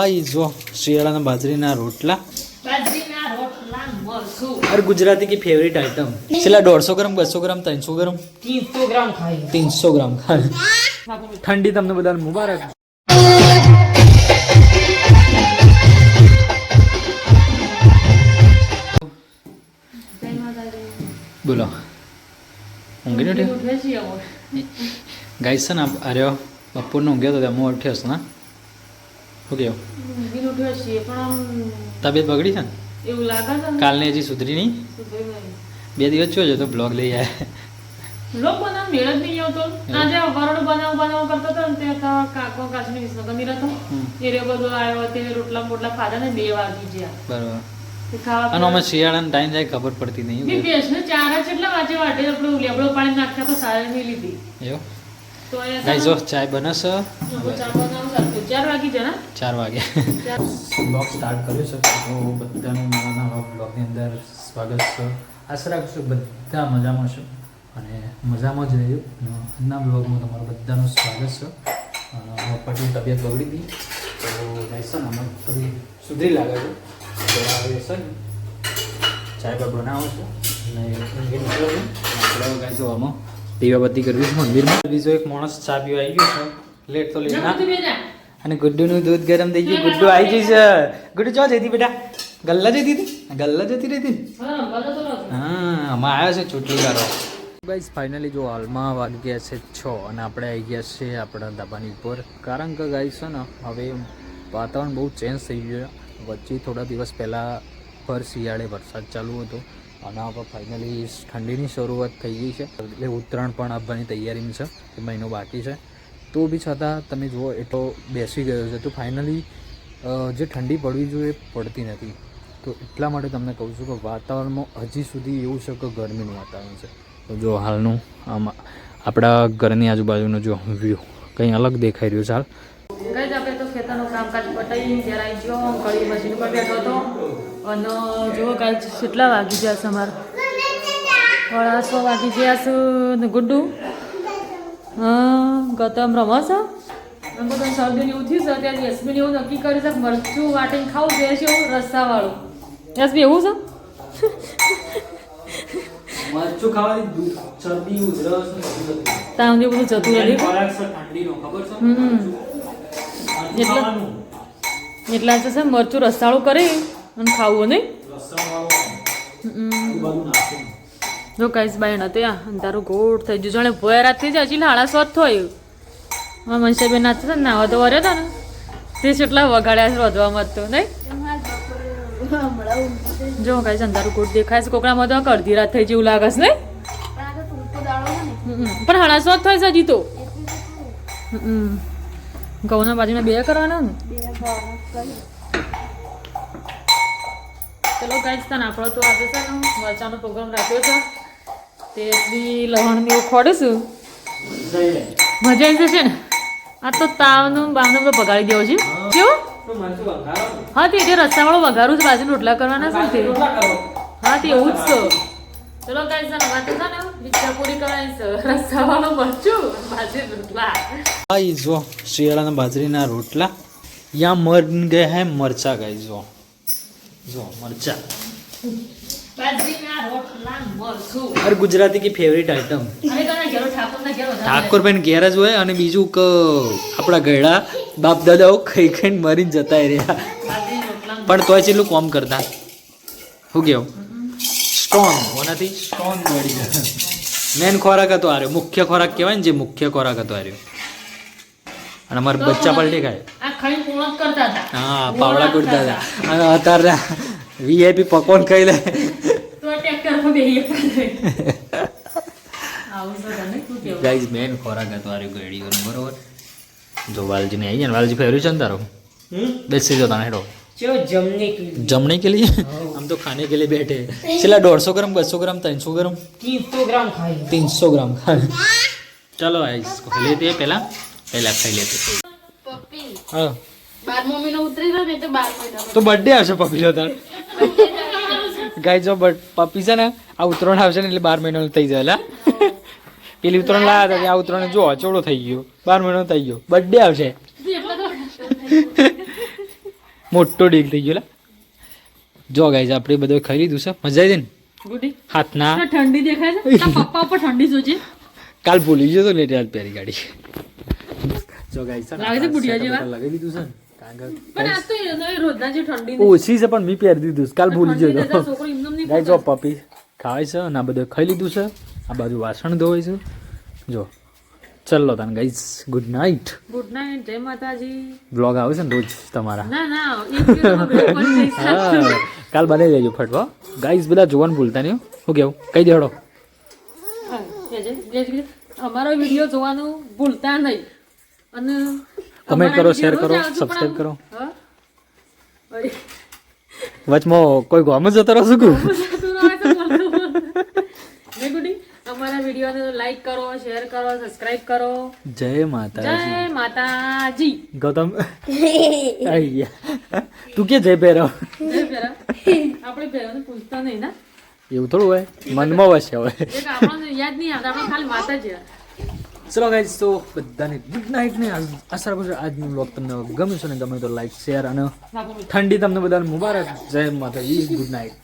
હા જો શિયાળાના બાજરીના રોટલા. અરે ગુજરાતી કી ફેવરેટ આઈટમ છેલ્લા દોઢસો ગ્રામ બસો ગ્રામ ત્રણસો ગ્રામ? ત્રીસો ગ્રામ ખાય ત્રીસો ગ્રામ ખાય ઠંડી તમને બધાને મુબારક. બોલો. ઊંઘી નથી ગાઈસન આર્યો બપોરનો ઊંઘ્યો તો ત્યાં હું ઉઠ્યો છું ના? શું તબિયત બગડી છે ને? એવું લાગે છે કાલને હજી સુધરી નહીં? બે દિવસ છે તો બ્લોગ લઈ આવ્યા બ્લોગ બનાવ મેળ જ નહીં આવતો. આજે વરોડ બનાવ બનાવ કરતો હતો ને તે કાકો કાચની વિસનગરની રહેતો એ રે બધું આવ્યો તે રોટલા બોટલા ખાધા ને બે વાગી ગયા. બરોબર. અને અમે શિયાળાનો ટાઈમ જાય ખબર પડતી બી નહીં ચાર કેટલા વાંચે વાટે આપણે લેબડો પાણી નાખ્યા તો સારા નહીં લીધી. એવું? તો જો ચા. ચાર વાગી જાય ચાર વાગે. બ્લોગ સ્ટાર્ટ કર્યો છે. તો બધાનું મારા નવા બ્લોગની અંદર સ્વાગત છે. આશા રાખું છું બધા મજામાં છો અને મજામાં જ રહ્યું. આજના બ્લોગમાં તમારું બધાનું સ્વાગત છે. અને તબિયત બગડી હતી તો ગાઈસ છે ને અમે થોડી સુધરી લાગે છે. તો ને ચાય બા બનાવું છું. અને આપણે ગાઈ જોવામાં દીવાબત્તી કરવી છે મંદિરમાં. બીજો એક માણસ ચા પીવા આવી ગયો છે. લેટ તો લેટ ના. અને ગુડ્ડુનું દૂધ ગરમ થઈ ગયું. ગુડ્ડુ આવી જઈશ ગુડ્ડુ ચો જતી બેટા. ગલ્લા જતી હતી? ગલ્લા જતી રહી હતી હા, અમે આવ્યો છે ચૂંટણી કરો ગાઈઝ ફાઇનલી જો હાલમાં વાગી ગયા છે છ અને આપણે આવી ગયા છે આપણા ધાબાની ઉપર કારણ કે ગાઈઝ છે ને હવે વાતાવરણ બહુ ચેન્જ થઈ ગયું છે. વચ્ચે થોડા દિવસ પહેલાં ભર શિયાળે વરસાદ ચાલુ હતો. અને હવે ફાઇનલી ઠંડીની શરૂઆત થઈ ગઈ છે. એટલે ઉત્તરાયણ પણ આવવાની તૈયારીમાં છે. મહિનો બાકી છે. તો બી છતાં તમે જુઓ, એટલો બેસી ગયો છે. તો ફાઇનલી જે ઠંડી પડવી જોઈએ પડતી નથી. તો એટલા માટે તમને કહું છું કે વાતાવરણમાં હજી સુધી એવું છે કે ગરમીનું વાતાવરણ છે. તો જો હાલનું આમાં આપણા ઘરની આજુબાજુનો જો વ્યૂ કંઈ અલગ દેખાઈ રહ્યું છે હાલ? અને જુઓ કાંઈ કેટલા વાગી ગયા છે અમારે? છ વાગી ગયા છે ગુડ્ડુ? હા ગતમ રમો છો? અને બધું શરદી એવું થયું છે ત્યારે યશમીને એવું નક્કી કર્યું છે મરચું વાટીને ખાવું જોઈએ છે એવું રસ્તાવાળું યશમી એવું છે? મરચું ખાવાથી ઉધરસ બધું જતું રહે ઠંડીનો ખબર હમ. એટલે એટલા છે મરચું રસાળું કરી અને ખાવું નહીં? જો કઈશ બાઈ આ અને તારું ગોળ થઈ ગયું. જાણે ભોય રાત થઈ જાય, હજી લાળા સ્વત થયું મારા મનસાબેન ને નાવા તો વર્યો ને, તે કેટલા વગાડ્યા છે વધવામાં તો, નહીં? જો કઈ અંધારું ગોળ દેખાય છે કોકડામાં તો અડધી રાત થઈ જેવું લાગે છે, નહીં? પણ હાડા સ્વત થાય છે હજી તો. ઘઉંના બાજુમાં બે કરવાના ને? ચલો ગાઈસ તને આપણો તો આજે છે ને, મરચાનો પ્રોગ્રામ રાખ્યો છે. તે બી લવણ ને એવું ખોડીશું મજા આવી જશે ને? આ તો તાવનું બાવનું બધું બગાડી દેવો છે. કેવું? હા તે જે રસ્તાવાળું વઘારું જ બાજુ રોટલા કરવાના છે ને તે. હા તે એવું જ છે. ચલો ગાઈસ તને વાત છે ને ઈચ્છા પૂરી કરવાની છે. રસ્તાવાળું મરચું બાજુ રોટલા. આ જો શિયાળાના બાજરીના રોટલા. યા મર ગયા હે મરચા ગાઈ જો. જો મરચું. અરે ગુજરાતી કી ફેવરેટ આઈટમ ઠાકોરભાઈ ઘેર જ હોય અને બીજું કે આપણા ગયડા બાપ દાદાઓ ખાઈ ખાઈને મરીને જતા રહ્યા. પણ તોય એટલું કોમ કરતા? શું કેવું? સ્ટોન ઓનાથી સ્ટ્રોંગ બોડી મેન ખોરાક હતો આર્યો મુખ્ય ખોરાક કહેવાય ને જે મુખ્ય ખોરાક હતો આર્યો અને અમારા બચ્ચા પલટી ખાય. હા પાવડા કુટતા હતા. અને અત્યારે વીઆઈપી પકોન ખાઈ લે. ગાઈઝ મેન ખોરાક હતો આર્યો ગળીઓનો બરોબર જો વાલજી ને આવી જાય વાલજી ફેર્યું છે ને તારો બેસી જો તને હેડો જમने के लिए हम तो खाने के लिए बैठे हैं चला डेढ़ सौ ग्राम बस सौ ग्राम तीन सौ ग्राम तीन सौ ग्राम खाए तीन सौ ग्राम खाए चलो इसको खा लेते हैं पहला पहला खाई लेते हाँ तो बर्थडे आ पपी જો બટ પપ્પી છે ને આ ઉત્તરાયણ આવશે ને એટલે બાર મહિનાનું થઈ જાય લા. પેલી ઉત્તરાયણ લાયા હતા આ ઉત્તરાયણ જો અચોડો થઈ ગયો. બાર મહિનો થઈ ગયો. બર્થડે આવશે. મોટો ડીલ થઈ ગયો લા. જો ગાઈઝ આપણે બધું લીધું છે. મજા આવી ને? હાથના. ઠંડી દેખાય છે? પપ્પા ઉપર ઠંડી જોજે. કાલ ભૂલી ગયો તો ને એટલે આજ પહેરી ગાડી. જો ગાઈઝ લાગે છે બુઢિયા જેવા? લગાવી દીધું છે કારણ કે પણ આ તો રોજના જે ઠંડી ઓછી છે પણ મેં પહેરી દીધું કાલ ભૂલી ગયો તો. ગાઈઝ જો પપી ખાય છે અને આ બધું ખાઈ લીધું છે. આ બાજુ વાસણ ધોવાય છે. જો ચલો તને guys good night good night Jai Mataji. Blog આવે છે ને રોજ તમારા. ના ના કાલ બને જજો ફટવા. ગાઈઝ બધા જોવાનું ભૂલતા નહીં હું. કેવું? કઈ દેડો. અમારો વીડિયો જોવાનું ભૂલતા નહીં. અને કમેન્ટ કરો, શેર કરો, આવજો, કરો. વચમાં કોઈ ગામ જતો રહો શું કહું? અમારા વિડીયોને લાઈક કરો શેર કરો સબસ્ક્રાઇબ કરો. જય માતાજી. જય માતાજી. ગૌતમ. તું કે જય પહેરો આપણે પહેરવાનું પૂછતા નહીં ના. એવું થોડું હોય. મનમાં વસે હોય. યાદ નહીં આવતા આપણે ખાલી માતાજી ચલો ગાઈઝ તો બધાને ગુડ નાઇટ ને આશા રાખું છું આજનું બ્લોગ તમને ગમ્યું છે ને ગમે તો લાઈક શેર અને ઠંડી તમને બધાને મુબારક. જય માતાજી ગુડ નાઇટ